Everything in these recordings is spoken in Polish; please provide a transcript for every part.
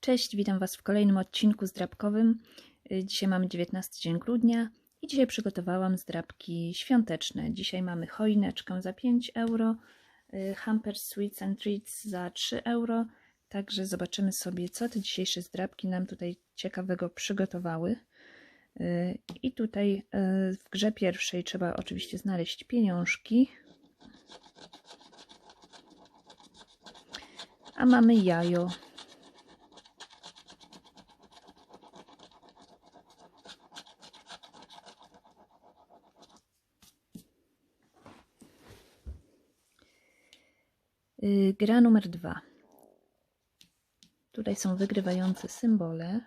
Cześć, witam Was w kolejnym odcinku zdrabkowym. Y, Dzisiaj mamy 19 dzień grudnia i dzisiaj przygotowałam zdrabki świąteczne. Dzisiaj mamy choineczkę za 5 euro, y, hamper Sweets and Treats za 3 euro. Także zobaczymy sobie, co te dzisiejsze zdrabki nam tutaj ciekawego przygotowały. Y, I tutaj w grze pierwszej trzeba oczywiście znaleźć pieniążki. A mamy jajo. Gra numer dwa. Tutaj są wygrywające symbole.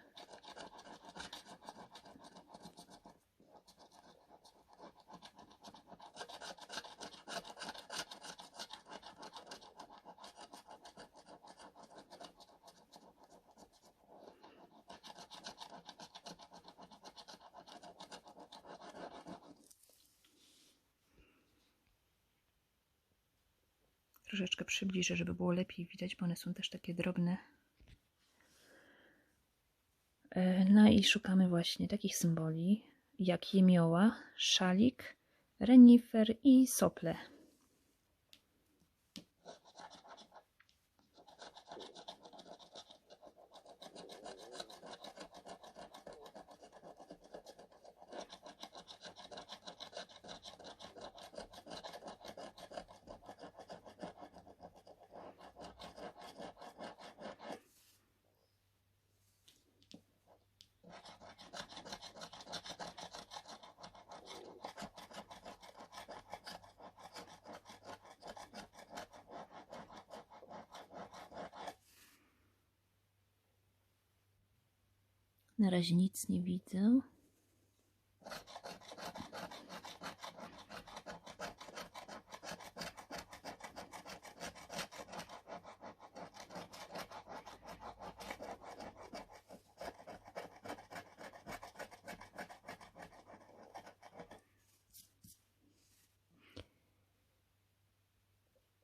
Troszeczkę przybliżę, żeby było lepiej widać, bo one są też takie drobne. E, No i szukamy właśnie takich symboli jak jemioła, szalik, renifer i sople. Na razie nic nie widzę.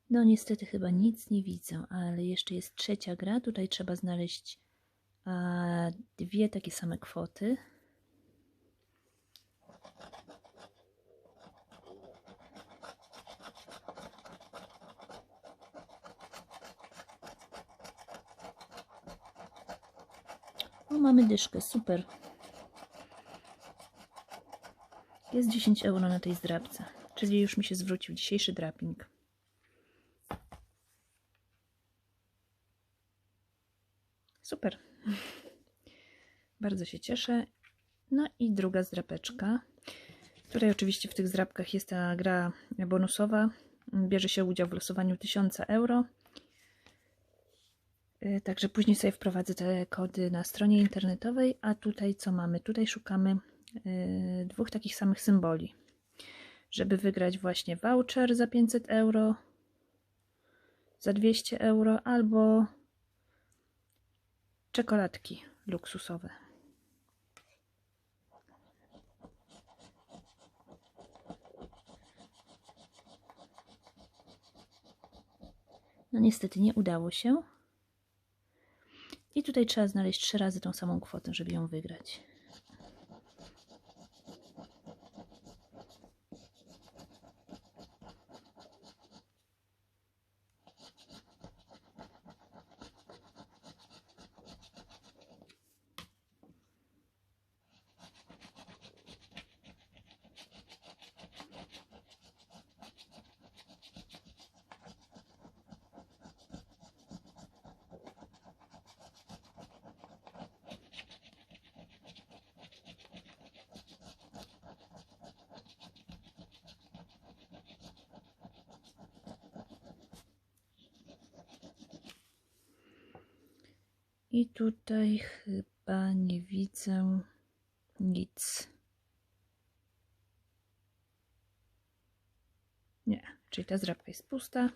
No niestety chyba nic nie widzę, ale jeszcze jest trzecia gra. Tutaj trzeba znaleźć dwie takie same kwoty. O, mamy dyszkę, super. Jest 10 euro na tej zdrabce, czyli już mi się zwrócił dzisiejszy draping. Super. Bardzo się cieszę. No i druga zdrapeczka. Tutaj oczywiście w tych zdrabkach jest ta gra bonusowa. Bierze się udział w losowaniu 1000 euro. Y, Także później sobie wprowadzę te kody na stronie internetowej. A tutaj co mamy? Tutaj szukamy y, dwóch takich samych symboli. Żeby wygrać właśnie voucher za 500 euro, za 200 euro albo czekoladki luksusowe. No niestety nie udało się. I tutaj trzeba znaleźć trzy razy tą samą kwotę, żeby ją wygrać. I tutaj chyba nie widzę nic. Nie, czyli ta zdrapka jest pusta.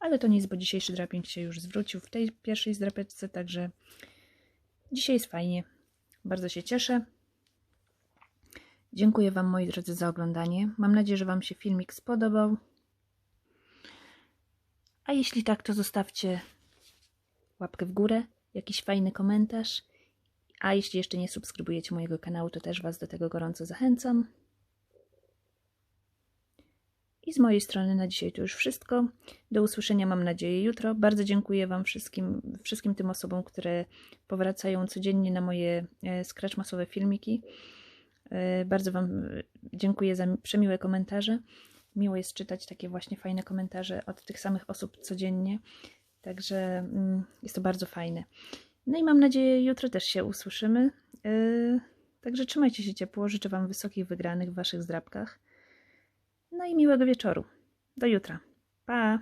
Ale to nic, bo dzisiejszy draping się już zwrócił w tej pierwszej zdrapeczce, także dzisiaj jest fajnie. Bardzo się cieszę. Dziękuję Wam, moi drodzy, za oglądanie. Mam nadzieję, że Wam się filmik spodobał. A jeśli tak, to zostawcie łapkę w górę jakiś fajny komentarz. A jeśli jeszcze nie subskrybujecie mojego kanału, to też Was do tego gorąco zachęcam. I z mojej strony na dzisiaj to już wszystko. Do usłyszenia mam nadzieję jutro. Bardzo dziękuję Wam wszystkim, wszystkim tym osobom, które powracają codziennie na moje e, scratchmasowe filmiki. E, Bardzo Wam e, dziękuję za przemiłe komentarze. Miło jest czytać takie właśnie fajne komentarze od tych samych osób codziennie. Także mm, jest to bardzo fajne. No i mam nadzieję, jutro też się usłyszymy. Yy, Także trzymajcie się ciepło. Życzę Wam wysokich wygranych w Waszych zdrabkach. No i miłego wieczoru. Do jutra. Pa!